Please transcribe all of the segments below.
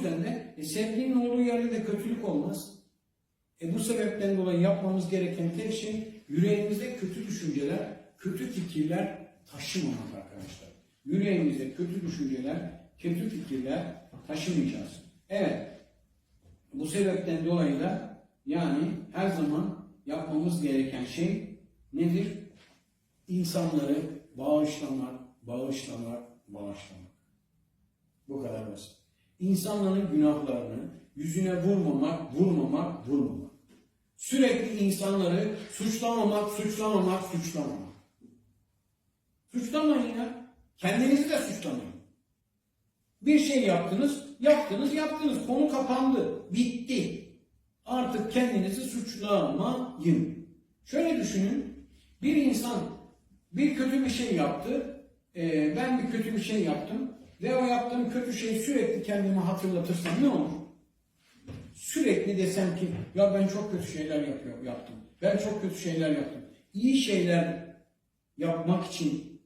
yüzden de e, sevginin olduğu yerde de kötülük olmaz. E, bu sebepten dolayı yapmamız gereken tek şey yüreğimizde kötü düşünceler, kötü fikirler taşımamak arkadaşlar. Yüreğimizde kötü düşünceler, kötü fikirler taşımayacağız. Evet, bu sebepten dolayı da yani her zaman yapmamız gereken şey nedir? İnsanları bağışlamak, bağışlamak, bağışlamak. Bu kadar basit. İnsanların günahlarını yüzüne vurmamak, vurmamak, vurmamak. Sürekli insanları suçlamamak, suçlamamak, suçlamamak. Suçlamayın ya. Kendinizi de suçlamayın. Bir şey yaptınız, yaptınız, yaptınız. Konu kapandı, bitti. Artık kendinizi suçlamayın. Şöyle düşünün, bir insan bir kötü bir şey yaptı, Ee, ben bir kötü bir şey yaptım ve yaptığım kötü şeyi sürekli kendime hatırlatırsam ne olur? Sürekli desem ki ya ben çok kötü şeyler yapıyorum, yaptım. Ben çok kötü şeyler yaptım. İyi şeyler yapmak için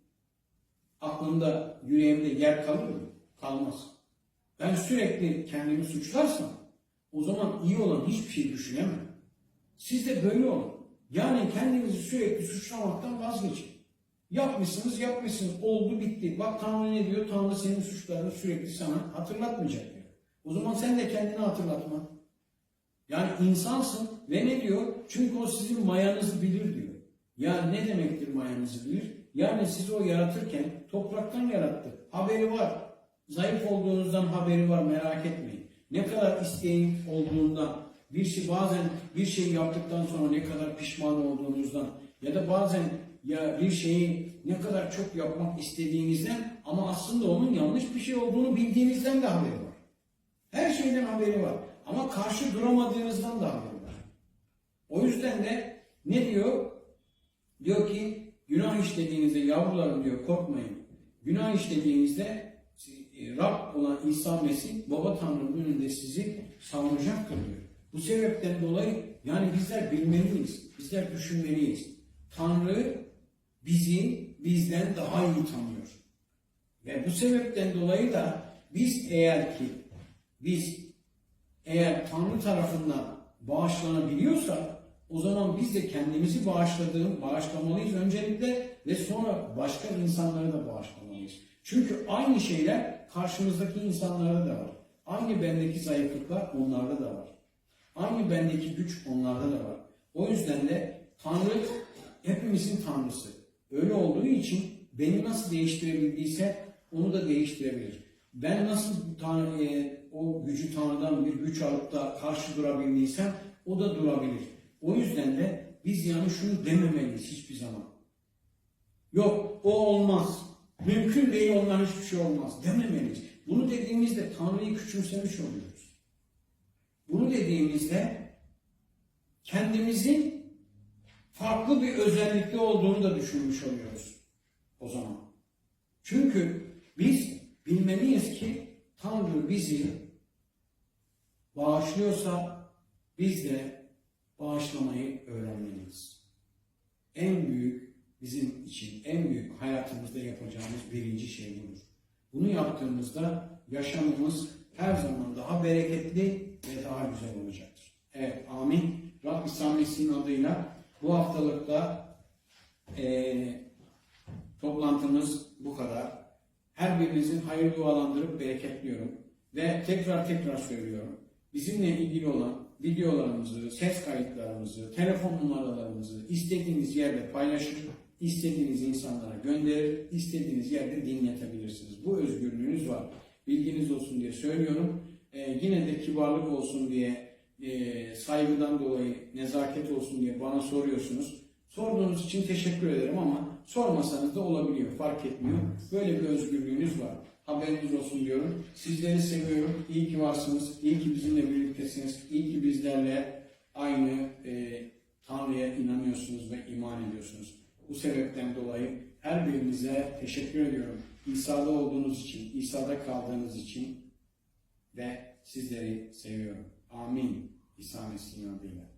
aklımda, yüreğimde yer kalır mı? Kalmaz. Ben sürekli kendimi suçlarsam o zaman iyi olan hiçbir şey düşünemem. Siz de böyle olun. Yani kendinizi sürekli suçlamaktan vazgeçin. Yapmışsınız, yapmışsınız. Oldu, bitti. Bak Tanrı ne diyor? Tanrı senin suçlarını sürekli sana hatırlatmayacak diyor. O zaman sen de kendini hatırlatma. Yani insansın ve ne diyor? Çünkü o sizin mayanızı bilir diyor. Ya ne demektir mayanızı bilir? Yani sizi o yaratırken topraktan yarattı. Haberi var. Zayıf olduğunuzdan haberi var merak etmeyin. Ne kadar isteğin olduğundan, bir şey bazen bir şey yaptıktan sonra ne kadar pişman olduğunuzdan ya da bazen ya bir şeyi ne kadar çok yapmak istediğinizden ama aslında onun yanlış bir şey olduğunu bildiğinizden de haberi var. Her şeyden haberi var. Ama karşı duramadığınızdan da haberi var. O yüzden de ne diyor? Diyor ki günah işlediğinizde yavrularım diyor korkmayın. Günah işlediğinizde e, Rab olan İsa Mesih Baba Tanrı'nın önünde sizi savunacaktır diyor. Bu sebepten dolayı yani bizler bilmeliyiz. Bizler düşünmeliyiz. Tanrı bizi bizden daha iyi tanıyor. Ve bu sebepten dolayı da biz eğer ki biz eğer Tanrı tarafından bağışlanabiliyorsak o zaman biz de kendimizi bağışladığım, bağışlamalıyız öncelikle ve sonra başka insanları da bağışlamalıyız. Çünkü aynı şeyler karşımızdaki insanlarda da var. Aynı bendeki zayıflıklar onlarda da var. Aynı bendeki güç onlarda da var. O yüzden de Tanrı hepimizin Tanrısı. Öyle olduğu için beni nasıl değiştirebildiyse onu da değiştirebilir. Ben nasıl Tanrı, e, o gücü Tanrı'dan bir güç alıp da karşı durabildiysem o da durabilir. O yüzden de biz yani şunu dememeliyiz hiçbir zaman. Yok o olmaz. Mümkün değil ondan hiçbir şey olmaz dememeliyiz. Bunu dediğimizde Tanrı'yı küçümsemiş oluyoruz. Bunu dediğimizde kendimizin farklı bir özellikte olduğunu da düşünmüş oluyoruz o zaman. Çünkü biz bilmeliyiz ki Tanrı bizi bağışlıyorsa biz de bağışlamayı öğrenmeliyiz. En büyük bizim için en büyük hayatımızda yapacağımız birinci şey budur. Bunu yaptığımızda yaşamımız her zaman daha bereketli ve daha güzel olacaktır. Evet, amin. Rab İsa Mesih'in adıyla bu haftalıkta eee toplantımız bu kadar. Her birinizin hayır dualandırıp bereketliyorum. Ve tekrar tekrar söylüyorum. Bizimle ilgili olan videolarımızı, ses kayıtlarımızı, telefon numaralarımızı istediğiniz yerde paylaşır, istediğiniz insanlara gönderir, istediğiniz yerde dinletebilirsiniz. Bu özgürlüğünüz var. Bilginiz olsun diye söylüyorum. Ee, yine de kibarlık olsun diye, e, saygıdan dolayı, nezaket olsun diye bana soruyorsunuz. Sorduğunuz için teşekkür ederim ama sormasanız da olabiliyor, fark etmiyor. Böyle bir özgürlüğünüz var. Haberiniz olsun diyorum. Sizleri seviyorum. İyi ki varsınız. İyi ki bizimle birliktesiniz. İyi ki bizlerle aynı e, Tanrı'ya inanıyorsunuz ve iman ediyorsunuz. Bu sebepten dolayı her birinize teşekkür ediyorum. İsa'da olduğunuz için, İsa'da kaldığınız için ve sizleri seviyorum. Amin. İsa Mesih'in adıyla.